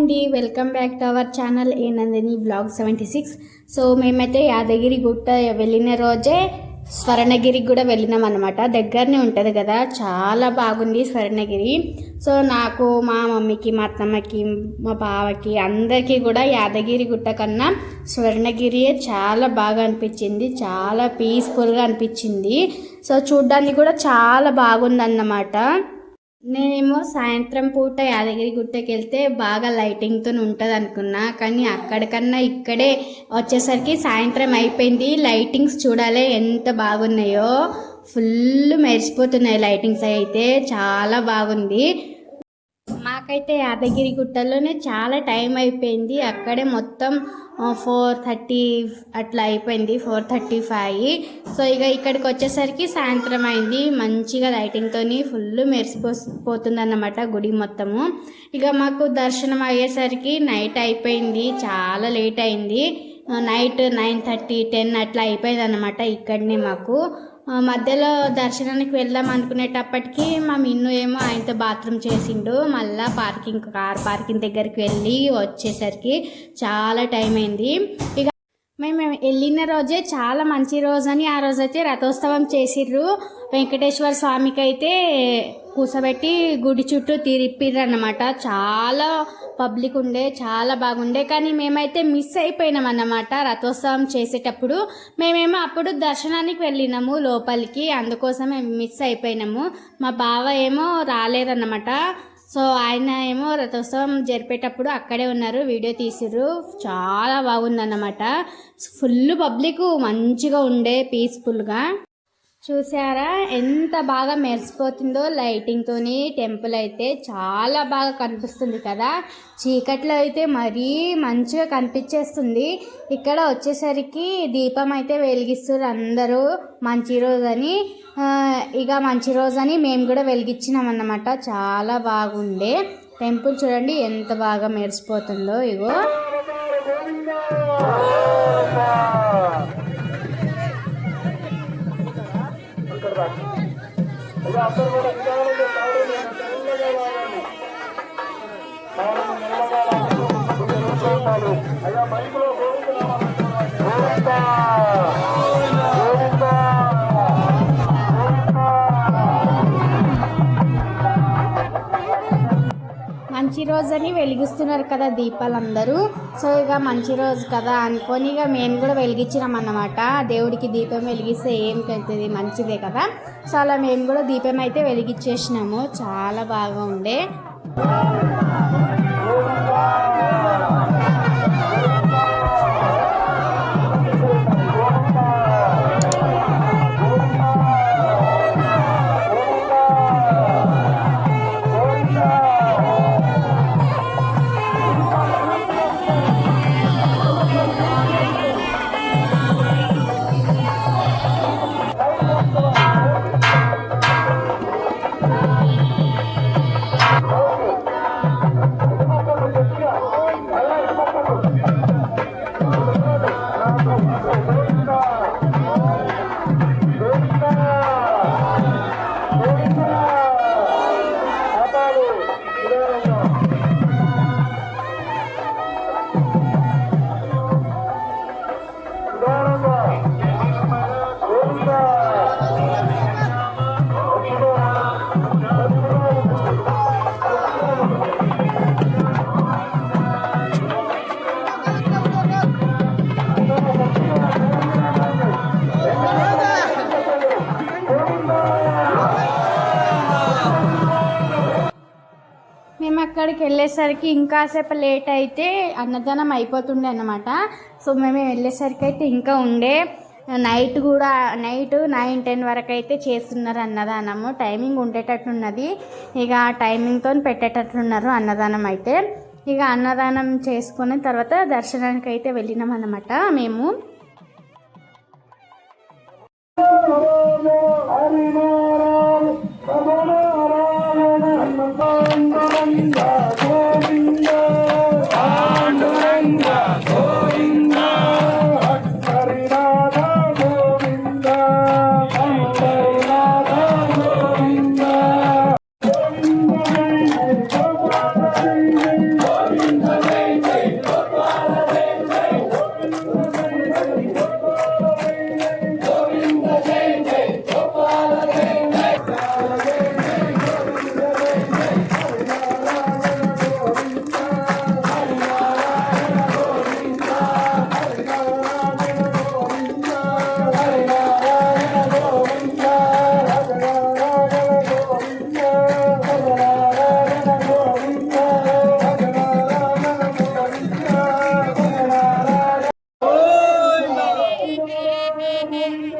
అండి welcome back to our channel a Nandini blog seventy six. So మేమైతే యాదగిరి గుట్ట వెళ్ళిన రోజే స్వర్ణగిరికి కూడా వెళ్ళినాం అనమాట దగ్గరనే ఉంటుంది కదా చాలా బాగుంది స్వర్ణగిరి. సో నాకు మా మమ్మీకి మా అత్తమ్మకి మా బావకి అందరికీ కూడా యాదగిరి గుట్ట కన్నా స్వర్ణగిరియే చాలా బాగా అనిపించింది చాలా పీస్ఫుల్గా అనిపించింది. సో చూడ్డానికి కూడా చాలా బాగుందన్నమాట. నేనేమో సాయంత్రం పూట యాదగిరి గుట్టకి వెళ్తే బాగా లైటింగ్తో ఉంటుంది అనుకున్నా కానీ అక్కడికన్నా ఇక్కడే వచ్చేసరికి సాయంత్రం అయిపోయింది. లైటింగ్స్ చూడాలి ఎంత బాగున్నాయో. ఫుల్ మెరిసిపోతున్నాయి లైటింగ్స్ అయితే చాలా బాగుంది. మాకైతే యాదగిరి గుట్టలోనే చాలా టైం అయిపోయింది. అక్కడే మొత్తం ఫోర్ థర్టీ అట్లా అయిపోయింది ఫోర్ థర్టీ ఫైవ్. సో ఇక ఇక్కడికి వచ్చేసరికి సాయంత్రం అయింది. మంచిగా లైటింగ్తో ఫుల్ మెరిసిపో అన్నమాట గుడి మొత్తము. ఇక మాకు దర్శనం అయ్యేసరికి నైట్ అయిపోయింది. చాలా లేట్ అయింది. నైట్ నైన్ థర్టీ టెన్ అట్లా అయిపోయింది అనమాట ఇక్కడనే మాకు. మధ్యలో దర్శనానికి వెళ్దాం అనుకునేటప్పటికి మా మిన్ను ఏమో ఆయనతో బాత్రూమ్ చేసిండు. మళ్ళీ పార్కింగ్ కార్ పార్కింగ్ దగ్గరికి వెళ్ళి వచ్చేసరికి చాలా టైం అయింది. ఇక మేము వెళ్ళిన రోజే చాలా మంచి రోజు అని ఆ రోజైతే రథోత్సవం చేసిర్రు. వెంకటేశ్వర స్వామికి అయితే కూసబెట్టి గుడి చుట్టూ తిరిపిర్రు అన్నమాట చాలా పబ్లిక్ ఉండే చాలా బాగుండే. కానీ మేమైతే మిస్ అయిపోయినాం అన్నమాట రథోత్సవం చేసేటప్పుడు. మేమేమో అప్పుడు దర్శనానికి వెళ్ళినాము లోపలికి అందుకోసం మేము మిస్ అయిపోయినాము. మా బావ ఏమో రాలేదన్నమాట. సో ఆయన ఏమో రథోత్సవం జరిపేటప్పుడు అక్కడే ఉన్నారు వీడియో తీసిర్రు. చాలా బాగుందన్నమాట. ఫుల్ పబ్లిక్ మంచిగా ఉండే పీస్ఫుల్గా చూసారా? ఎంత బాగా మెరిసిపోతుందో లైటింగ్తోని టెంపుల్ అయితే చాలా బాగా కనిపిస్తుంది కదా? చీకట్లో అయితే మరీ మంచిగా కనిపించేస్తుంది. ఇక్కడ వచ్చేసరికి దీపం అయితే వెలిగిస్తారు అందరూ. మంచి రోజని ఇక మంచి రోజని మేము కూడా వెలిగించినాం అన్నమాట. చాలా బాగుండే. టెంపుల్ చూడండి ఎంత బాగా మెరిసిపోతుందో ఇగో. ഇത് അസുഖം మంచి రోజు అని వెలిగిస్తున్నారు కదా దీపాలు అందరూ సో ఇక మంచి రోజు కదా అనుకొని ఇక మేము కూడా వెలిగించినాం అన్నమాట. దేవుడికి దీపం వెలిగిస్తే ఏం కలుగుతుంది? మంచిదే కదా. సో అలా మేము కూడా దీపం అయితే వెలిగించేసినాము. చాలా బాగా ఉండే. అక్కడికి వెళ్ళేసరికి ఇంకాసేపు లేట్ అయితే అన్నదానం అయిపోతుండే అన్నమాట. సో మేము వెళ్ళేసరికి అయితే ఇంకా ఉండే. నైట్ కూడా నైట్ నైన్ టెన్ వరకు అయితే చేస్తున్నారు అన్నదానము. టైమింగ్ ఉండేటట్టున్నది. ఇక ఆ టైమింగ్తో పెట్టేటట్టున్నారు అన్నదానం అయితే. ఇక అన్నదానం చేసుకుని తర్వాత దర్శనానికి అయితే వెళ్ళినాం అన్నమాట మేము.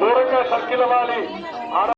దూరంగా సర్కిల్ ఆడ